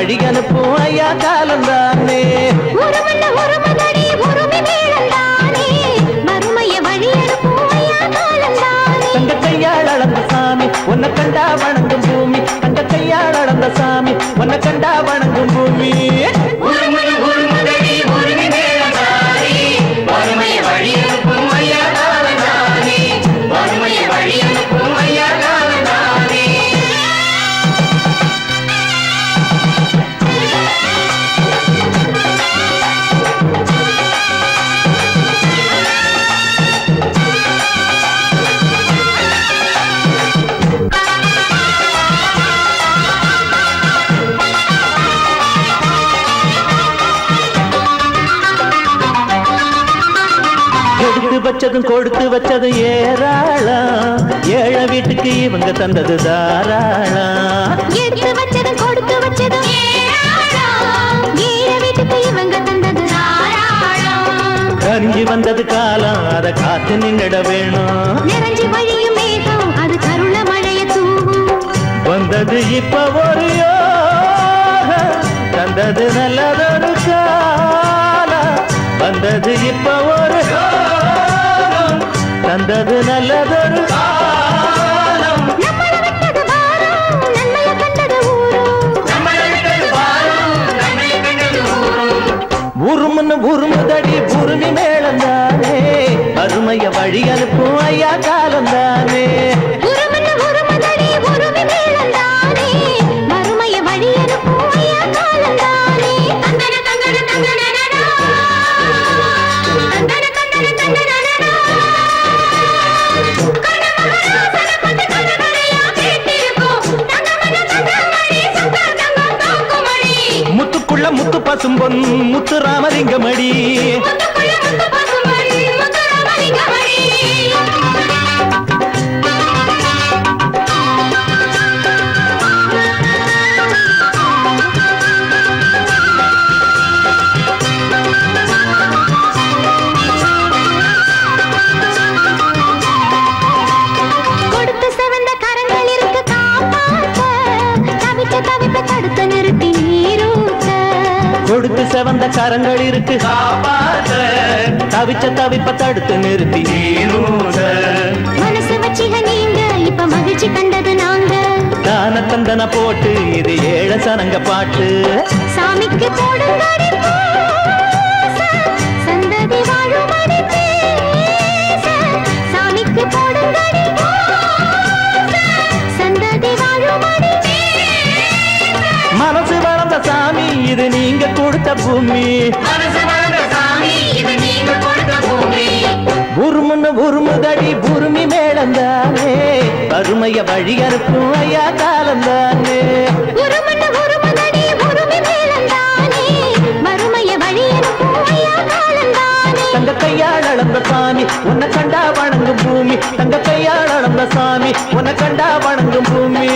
வழி அனுப்பும் ஐயா காலம் தானே தங்க கையால் அளந்த சாமி உன்னை கண்டா வணங்கும் பூமி. தங்க கையால் அளந்த சாமி எடுத்து வச்சதும் கொடுத்து வச்சதும் ஏராளம். ஏழை வீட்டுக்கு இவங்க தந்தது தாராளம். எடுத்து வச்சதும் கொடுத்து வச்சதும். கரிஞ்சு வந்தது காலம் அதை காத்து நின்னுட வேணும். நிறைஞ்சு வழியும் மேகம் அது கருண மழைய தூவும். வந்தது இப்ப ஒரு தந்தது நல்லதொரு காலம். வந்தது இப்ப கண்டது ஊரும் உருமுன்னு உருமுதடி உருமி மேளந்தானே அருமைய வழி அனுப்பும் ஐயா காலந்தானே பசும்பொன் முத்து செவந்த கரங்கள் இருக்கு. தவிச்ச தவிப்ப தடுத்து நிறுத்தி. மனசு வச்சிக நீங்க இப்ப மகிழ்ச்சி கண்டது நாங்க. தான தந்தன போட்டு இது ஏழ சனங்க பாட்டு. சாமிக்கு சந்ததி பேச. மனசு வளர்ந்த சாமி இது நீங்க கொடுத்த பூமி. உருமுன்னு உருமுதடி உருமி வழி ஐயா உருமி மேளந்தானே. மறுமைய வழி அனுப்பும் ஐயா காலந்தானே. தங்க கையால் அளந்த சாமி உன்னை கண்டா வணங்கும் பூமி. தங்க கையால் அளந்த சாமி உன்னை கண்டா வணங்கும் பூமி.